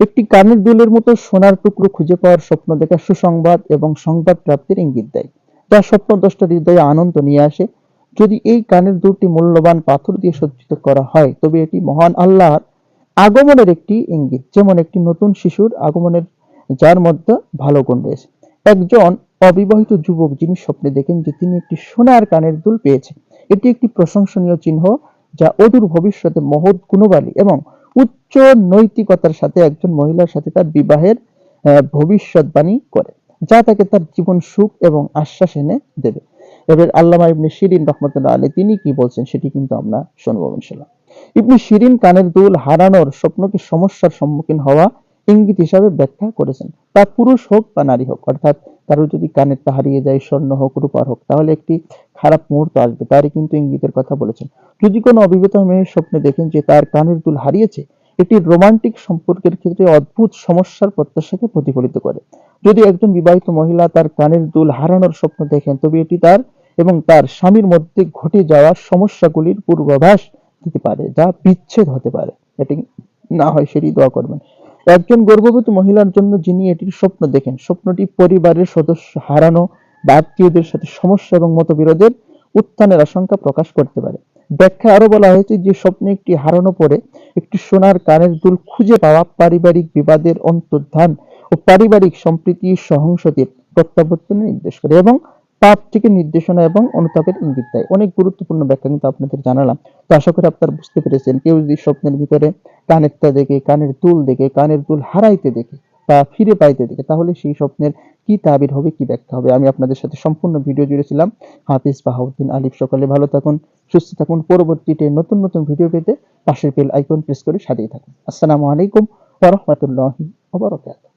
একটি কানের দুলের মতো সোনার টুকরো খুঁজে পাওয়ার স্বপ্ন দেখা সুসংবাদ এবং সংবাদ প্রাপ্তির ইঙ্গিত দেয়, যা স্বপ্ন দ্রষ্টার হৃদয়ে আনন্দ নিয়ে আসে। যদি এই কানের দুলটি মূল্যবান পাথর দিয়ে সজ্জিত করা হয়, তবে এটি মহান আল্লাহর আগমনের একটি ইঙ্গিত, যেমন একটি নতুন শিশুর আগমনের, যার মধ্যে ভালো গুণ রয়েছে। একজন অবিবাহিত যুবক যিনি স্বপ্নে দেখেন যে তিনি একটি সোনার কানের দুল পেয়েছেন এটি একটি প্রশংসনীয় চিহ্ন যা অদূর ভবিষ্যতে মহৎ গুণবালী এবং উচ্চ নৈতিকতার সাথে একজন মহিলার সাথে তার বিবাহের ভবিষ্যৎবাণী করে। যা তাকে তার জীবন সুখ এবং আশ্বাস এনে দেবে। এবার আল্লামা ইবনে শিরিন রহমতুল্লাহ আলী তিনি কি বলছেন সেটি কিন্তু আমরা শুনব ইনশাল্লাহ ইবনে শিরিন কানের দুল হারানোর স্বপ্নকে সমস্যার সম্মুখীন হওয়া ইঙ্গিত হিসাবে ব্যাখ্যা করেছেন। তা পুরুষ হোক বা নারী হোক, অর্থাৎ কারও যদি কানেরটা হারিয়ে যায়, স্বর্ণ হোক, রূপার হোক, তাহলে একটি খারাপ মুহূর্ত আসবে, তারই কিন্তু ইঙ্গিতের কথা বলেছেন। যদি কোনো অবিবাহিত মেয়ের স্বপ্নে দেখেন যে তার কানের দুল হারিয়েছে, এটি রোমান্টিক সম্পর্কের ক্ষেত্রে অদ্ভুত সমস্যার প্রত্যাশাকে প্রতিফলিত করে। যদি একজন বিবাহিত মহিলা তার কানের দুল হারানোর স্বপ্ন দেখেন, তবে এটি তার এবং তার স্বামীর মধ্যে ঘটে যাওয়া সমস্যাগুলির পূর্বাভাস দিতে পারে, যা বিচ্ছেদ হতে পারে। এটি না হয় সেটি দোয়া করবেন। একজন গর্ভবতী মহিলার জন্য যিনি এটির স্বপ্ন দেখেন, স্বপ্নটি পরিবারের সদস্য হারানো বা আত্মীয়দের সাথে সমস্যা এবং মতবিরোধের উত্থানের আশঙ্কা প্রকাশ করতে পারে। ব্যাখ্যা আরও বলা হয়েছে যে, স্বপ্নে একটি হারানো পরে একটি সোনার কানের দুল খুঁজে পাওয়া পারিবারিক বিবাদের অন্তর্ধান ও পারিবারিক সম্প্রীতি সহংসতির প্রত্যাবর্তনের নির্দেশ করে এবং পাপ থেকে নির্দেশনা এবং অনুতাপের ইঙ্গিত দেয়। অনেক গুরুত্বপূর্ণ ব্যাখ্যা কিন্তু আপনাদের জানালাম। তো আশা করি আপনারা বুঝতে পেরেছেন। কেউ যদি স্বপ্নের ভিতরে কানেরটা দেখে, কানের দুল দেখে, কানের দুল হারাইতে দেখে বা ফিরে পাইতে দেখে, তাহলে সেই স্বপ্নের কি তাবির হবে, কি ব্যাখ্যা হবে? আমি আপনাদের সাথে সম্পূর্ণ ভিডিও জুড়েছিলাম। হাফিজ বাহাউদ্দিন আলিফ, সকালে ভালো থাকুন, সুস্থ থাকুন। পরবর্তীতে নতুন নতুন ভিডিও পেতে পাশের বেল আইকন প্রেস করে সাজিয়ে থাকুন। আসসালামু আলাইকুম ওয়া রাহমাতুল্লাহি ওয়া বারাকাতুহু।